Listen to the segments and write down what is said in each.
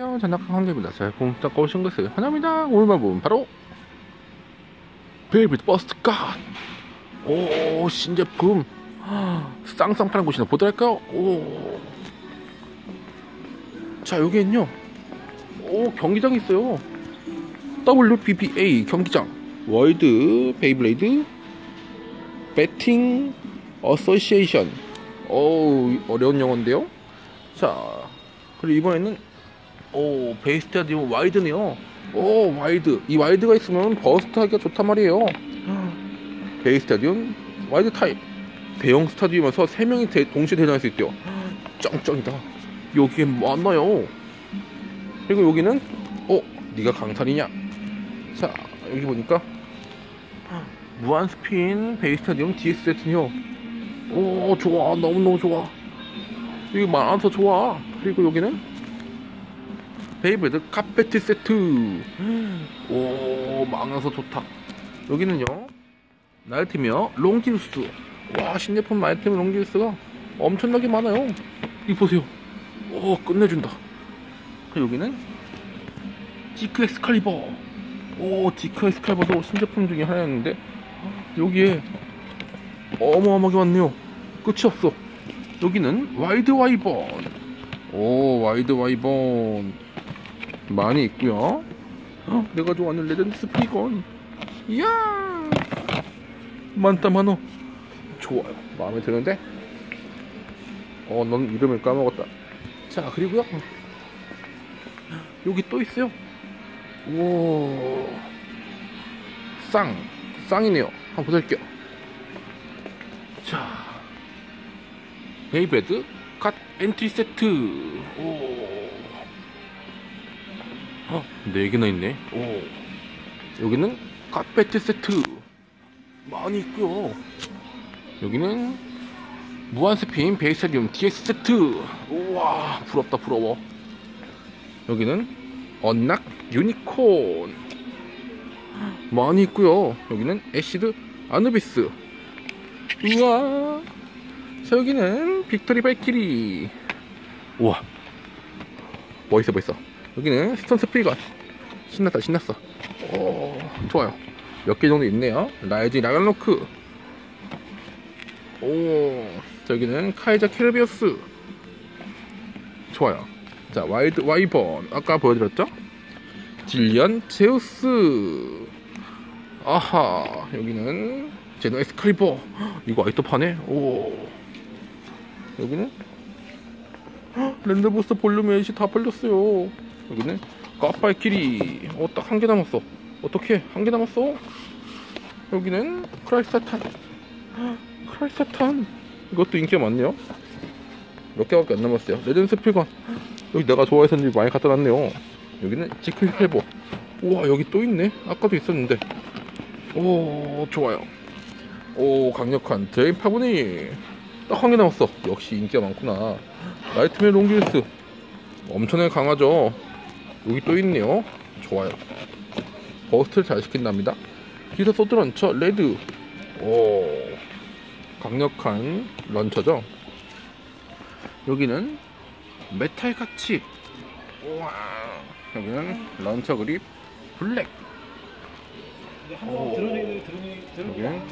안녕하세요 전학한 황제입니다 잘 공작 오신 것을 환영합니다. 오늘만 보면 바로 베이비드 버스트카 오 신제품. 쌍쌍파란 곳이나 보도록 할까요? 오. 자 여기엔요. 오 경기장이 있어요. WBBA 경기장. 월드 베이블레이드 배팅 어소시에이션. 오 어려운 영어인데요. 자 그리고 이번에는 오 베이스타디움 와이드네요. 오 와이드. 이 와이드가 있으면 버스트 하기가 좋단 말이에요. 베이스타디움 와이드 타입. 대형 스타디움에서 3명이 대, 동시에 대전할 수 있대요. 짱짱이다. 여기에 많아요? 그리고 여기는 어 네가 강탈이냐? 자 여기 보니까 무한 스핀 베이스타디움 DS 세트요. 오 좋아. 너무너무 좋아. 여기 많아서 좋아. 그리고 여기는 베이브레드 카페트 세트. 오 많아서 좋다. 여기는요 나이트며 롱기루스. 와 신제품 나이트며 롱기루스가 엄청나게 많아요. 이 보세요. 오 끝내준다. 여기는 지크 엑스칼리버. 오 지크 엑스칼리버도 신제품 중에 하나였는데 여기에 어마어마하게 많네요. 끝이 없어. 여기는 와이드 와이번. 오 와이드 와이번 많이 있고요. 어, 내가 좋아하는 레전드 스피건. 이야! 많다 많어 좋아요. 마음에 드는데? 어 넌 이름을 까먹었다. 자 그리고요. 여기 또 있어요. 오쌍. 쌍이네요. 한번 보실게요. 자. 베이베드 갓 엔트리 세트. 오 어, 4개나 있네. 오. 여기는 갓배트 세트. 많이 있고요. 여기는 무한스핀 베이스타디움 DX 세트. 우와 부럽다 부러워. 여기는 언락 유니콘. 많이 있고요. 여기는 애시드 아누비스. 우와. 자 여기는 빅토리 발키리. 우와. 멋있어 멋있어 여기는 스톤 스프리건 신났다 신났어. 오 좋아요. 몇 개 정도 있네요. 라이징 라간로크. 오 여기는 카이자 캐르비어스. 좋아요. 자 와이드 와이번. 아까 보여드렸죠? 질리언 제우스. 아하 여기는 제노 엑스칼리버. 이거 아이터 파네? 오. 여기는? 랜드부스터 볼륨 에이시 다 팔렸어요 여기는 까파이키리. 어 딱 한 개 남았어. 어떻게 한 개 남았어? 여기는 크라이스탄. 크라이스탄. 이것도 인기가 많네요. 몇 개밖에 안 남았어요. 레전드 스필건. 여기 내가 좋아해서 많이 갖다 놨네요. 여기는 지클 헬버 우와 여기 또 있네. 아까도 있었는데. 오 좋아요. 오 강력한 드레인 파브니. 딱한 개 남았어. 역시 인기가 많구나. 나이트메어 롱기스. 엄청나게 강하죠 여기 또 있네요. 좋아요. 버스트를 잘 시킨답니다. 기사 소드 런처 레드. 오 강력한 런처죠? 여기는 메탈 같이. 우와. 여기는 런처 그립 블랙. 오. 여기는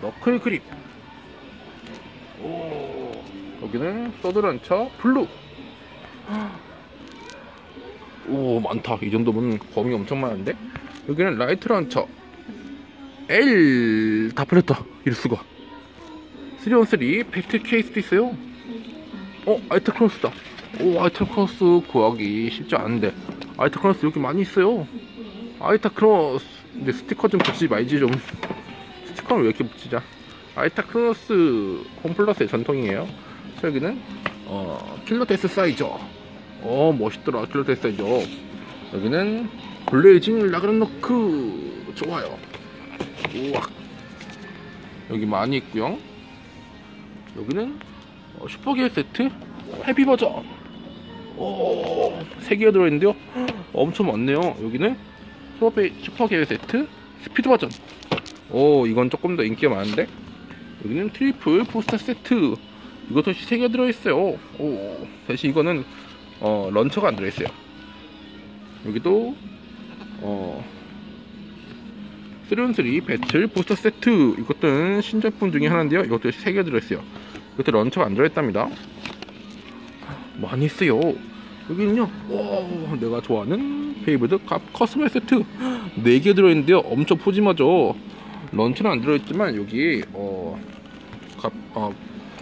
너클 그립. 오. 여기는 소드 런처 블루 오 많다. 이 정도면 범위 엄청 많은데? 여기는 라이트 런처. L 다 팔렸다. 이럴 수가. 3on3 팩트 케이스도 있어요. 어 아이트 크로스다. 오 아이트 크로스 구하기 쉽지 않은데. 아이트 크로스 여기 많이 있어요. 아이타 크로스. 근데 스티커 좀 붙이지 말지 좀. 스티커를 왜 이렇게 붙이자. 아이타 크로스 홈플러스의 전통이에요. 여기는 어 필로테스 사이저 어 멋있더라. 킬로테스 사이저 여기는 블레이징 라그노크. 좋아요. 우와. 여기 많이 있고요. 여기는 어, 슈퍼기어 세트? 헤비 버전. 오 3개가 들어있는데요? 엄청 많네요. 여기는 슈퍼기어 세트? 스피드 버전. 오 이건 조금 더 인기가 많은데? 여기는 트리플 부스터 세트. 이것도 3개 들어있어요. 오 대신 이거는 어, 런처가 안 들어있어요. 여기도 어 3on3 배틀 부스터 세트. 이것도 신제품 중에 하나인데요. 이것도 3개 들어있어요. 이것도 런처가 안 들어있답니다. 많이 있어요. 여기는요 와 내가 좋아하는 페이브드 값 커스텀 세트. 4개 들어있는데요. 엄청 푸짐하죠? 런처는 안 들어있지만 여기 어, 값, 어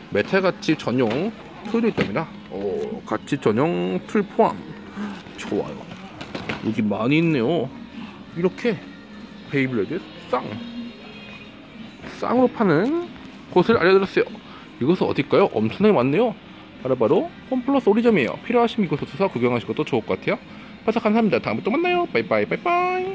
메탈 가치 전용 툴이 있답니다 어, 가치 전용 툴 포함. 좋아요. 여기 많이 있네요. 이렇게 베이블레드 쌍. 쌍으로 파는 곳을 알려드렸어요. 이곳은 어딜까요? 엄청나게 많네요. 바로바로 홈플러스 오리점이에요. 필요하시면 이곳 오셔서 구경하실 것도 좋을 것 같아요. 바삭 감사합니다. 다음에 또 만나요. 빠이빠이 빠이빠이